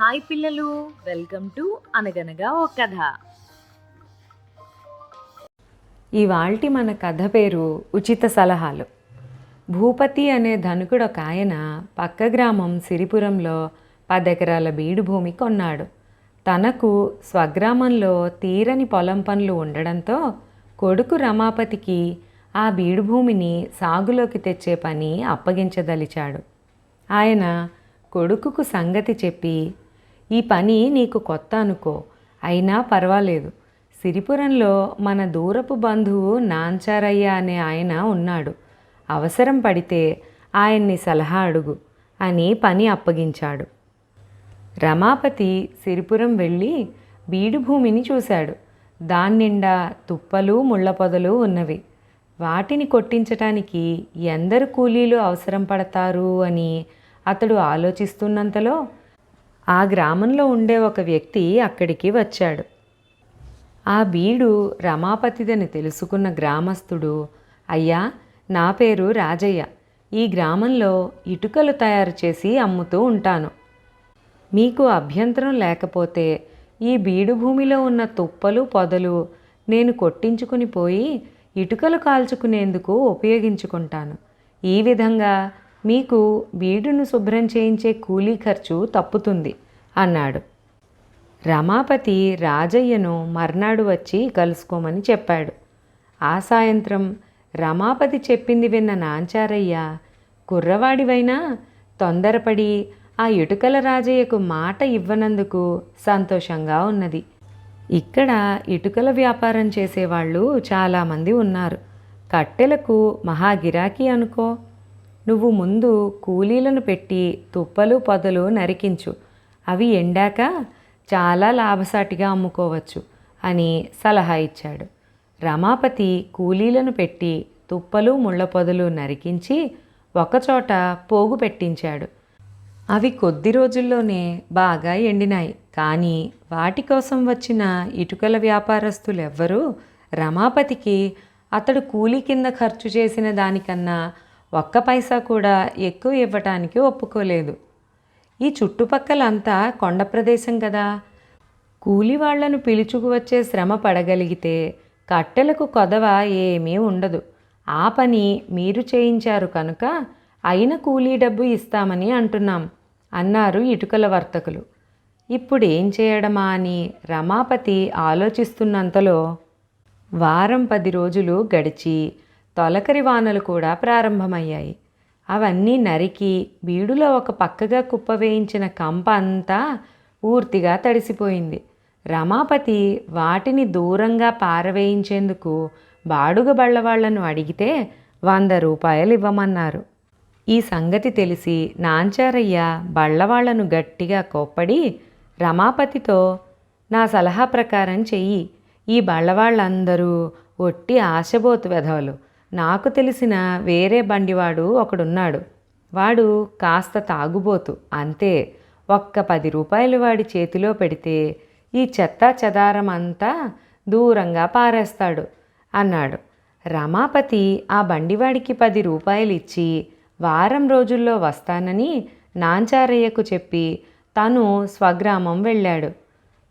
Hi పిల్లలు welcome to అనగనగా ఓ కథ. ఇవాల్టి మన కథ పేరు ఉచిత సలహాలు. భూపతి అనే ధనుకుడు ఒక ఆయన పక్క గ్రామం సిరిపురంలో పదెకరాల బీడు భూమి కొన్నాడు. తనకు స్వగ్రామంలో తీరని పొలం పనులు ఉండడంతో కొడుకు రమాపతికి ఆ బీడు భూమిని సాగులోకి తెచ్చే పని అప్పగించదలిచాడు. ఆయన కొడుకుకు సంగతి చెప్పి ఈ పని నీకు కొత్త అనుకో. అయినా పర్వాలేదు. సిరిపురంలో మన దూరపు బంధువు నాంచారయ్య అనే ఆయన ఉన్నాడు. అవసరం పడితే ఆయన్ని సలహా అడుగు అని పని అప్పగించాడు. రమాపతి సిరిపురం వెళ్ళి బీడు భూమిని చూశాడు. దాన్నిండా తుప్పలు ముళ్ళ పొదలు ఉన్నవి. వాటిని కొట్టించటానికి ఎందరు కూలీలు అవసరం పడతారు అని అతడు ఆలోచిస్తున్నంతలో ఆ గ్రామంలో ఉండే ఒక వ్యక్తి అక్కడికి వచ్చాడు. ఆ బీడు రమాపతిదని తెలుసుకున్న గ్రామస్థుడు అయ్యా నా పేరు రాజయ్య. ఈ గ్రామంలో ఇటుకలు తయారు చేసి అమ్ముతూ ఉంటాను. మీకు అభ్యంతరం లేకపోతే ఈ బీడు భూమిలో ఉన్న తుప్పలు పొదలు నేను కొట్టించుకుని పోయి ఇటుకలు కాల్చుకునేందుకు ఉపయోగించుకుంటాను. ఈ విధంగా మీకు బీడును శుభ్రం చేయించే కూలీ ఖర్చు తప్పుతుంది అన్నాడు. రమాపతి రాజయ్యను మర్నాడు వచ్చి కలుసుకోమని చెప్పాడు. ఆ సాయంత్రం రమాపతి చెప్పింది విన్న నాంచారయ్య కుర్రవాడివైనా తొందరపడి ఆ ఇటుకల రాజయ్యకు మాట ఇవ్వనందుకు సంతోషంగా ఉన్నది. ఇక్కడ ఇటుకల వ్యాపారం చేసేవాళ్ళు చాలామంది ఉన్నారు. కట్టెలకు మహా గిరాకీ అనుకో నువ్వు ముందు కూలీలను పెట్టి తుప్పలు పొదలు నరికించు. అవి ఎండాక చాలా లాభసాటిగా అమ్ముకోవచ్చు అని సలహా ఇచ్చాడు. రమాపతి కూలీలను పెట్టి తుప్పలు ముళ్ళ పొదలు నరికించి ఒకచోట పోగు పెట్టించాడు. అవి కొద్ది రోజుల్లోనే బాగా ఎండినాయి. కానీ వాటి కోసం వచ్చిన ఇటుకల వ్యాపారస్తులెవ్వరూ రమాపతికి అతడు కూలీ కింద ఖర్చు చేసిన దానికన్నా ఒక్క పైసా కూడా ఎక్కువ ఇవ్వటానికి ఒప్పుకోలేదు. ఈ చుట్టుపక్కలంతా కొండ ప్రదేశం కదా. కూలి వాళ్ళను పిలుచుకు వచ్చే శ్రమ పడగలిగితే కట్టెలకు కొదవ ఏమీ ఉండదు. ఆ పని మీరు చేయించారు కనుక అయిన కూలీ డబ్బు ఇస్తామని అంటున్నాం అన్నారు ఇటుకల వర్తకులు. ఇప్పుడు ఏం చేయడమా అని రమాపతి ఆలోచిస్తున్నంతలో వారం పది రోజులు గడిచి తొలకరి వానలు కూడా ప్రారంభమయ్యాయి. అవన్నీ నరికి బీడులో ఒక పక్కగా కుప్పవేయించిన కంప అంతా పూర్తిగా తడిసిపోయింది. రమాపతి వాటిని దూరంగా పారవేయించేందుకు బాడుగ బళ్ళవాళ్ళను అడిగితే వంద రూపాయలు ఇవ్వమన్నారు. ఈ సంగతి తెలిసి నాంచారయ్య బళ్ళవాళ్ళను గట్టిగా కోప్పడి రమాపతితో నా సలహా ప్రకారం చెయ్యి. ఈ బళ్ళవాళ్ళందరూ ఒట్టి ఆశబోతు వెధవలు. నాకు తెలిసిన వేరే బండివాడు ఒకడున్నాడు. వాడు కాస్త తాగుబోతు అంతే. ఒక్క పది రూపాయలు వాడి చేతిలో పెడితే ఈ చెత్త చెదారం అంతా దూరంగా పారేస్తాడు అన్నాడు. రమాపతి ఆ బండివాడికి పది రూపాయలు ఇచ్చి వారం రోజుల్లో వస్తానని నాంచారయ్యకు చెప్పి తను స్వగ్రామం వెళ్ళాడు.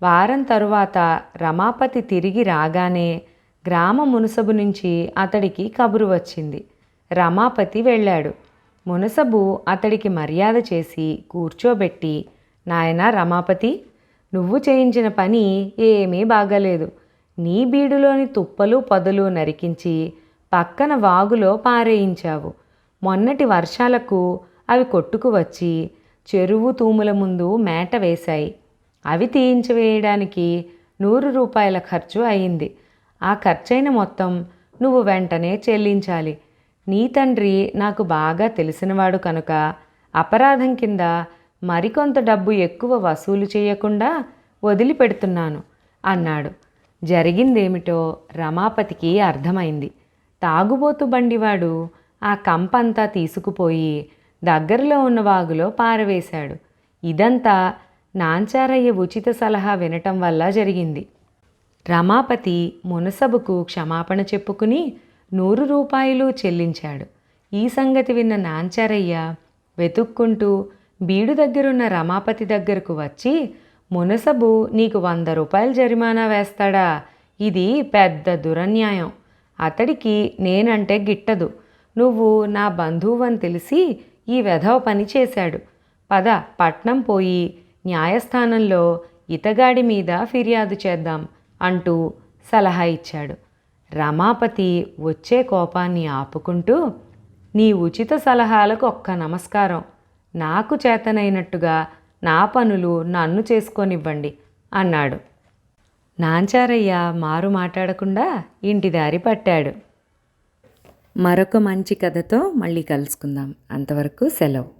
వారం తరువాత రమాపతి తిరిగి రాగానే గ్రామ మునసబు నుంచి అతడికి కబురు వచ్చింది. రమాపతి వెళ్ళాడు. మునసబు అతడికి మర్యాద చేసి కూర్చోబెట్టి నాయన రమాపతి నువ్వు చేయించిన పని ఏమీ బాగలేదు. నీ బీడులోని తుప్పలు పొదలు నరికించి పక్కన వాగులో పారేయించావు. మొన్నటి వర్షాలకు అవి కొట్టుకు వచ్చి చెరువు తూముల ముందు మేట వేశాయి. అవి తీయించవేయడానికి నూరు రూపాయల ఖర్చు అయింది. ఆ ఖర్చైన మొత్తం నువ్వు వెంటనే చెల్లించాలి. నీ తండ్రి నాకు బాగా తెలిసినవాడు కనుక అపరాధం కింద మరికొంత డబ్బు ఎక్కువ వసూలు చేయకుండా వదిలిపెడుతున్నాను అన్నాడు. జరిగిందేమిటో రమాపతికి అర్థమైంది. తాగుబోతు బండివాడు ఆ కంపంతా తీసుకుపోయి దగ్గరలో ఉన్న వాగులో పారవేశాడు. ఇదంతా నాంచారయ్య ఉచిత సలహా వినటం వల్ల జరిగింది. రమాపతి మునసబుకు క్షమాపణ చెప్పుకుని నూరు రూపాయలు చెల్లించాడు. ఈ సంగతి విన్న నాంచారయ్య వెతుక్కుంటూ బీడు దగ్గరున్న రమాపతి దగ్గరకు వచ్చి మునసబు నీకు వంద రూపాయలు జరిమానా వేస్తాడా? ఇది పెద్ద దురన్యాయం. అతడికి నేనంటే గిట్టదు. నువ్వు నా బంధువుని తెలిసి ఈ వెధవ పని చేశాడు. పద పట్నం పోయి న్యాయస్థానంలో ఇతగాడి మీద ఫిర్యాదు చేద్దాం. అంటూ సలహా ఇచ్చాడు. రమాపతి వచ్చే కోపాన్ని ఆపుకుంటూ నీ ఉచిత సలహాలకు ఒక్క నమస్కారం. నాకు చేతనైనట్టుగా నా పనులు నన్ను చేసుకొనివ్వండి అన్నాడు. నాంచారయ్య మారు మాట్లాడకుండా ఇంటి దారి పట్టాడు. మరొక మంచి కథతో మళ్ళీ కలుసుకుందాం. అంతవరకు సెలవు.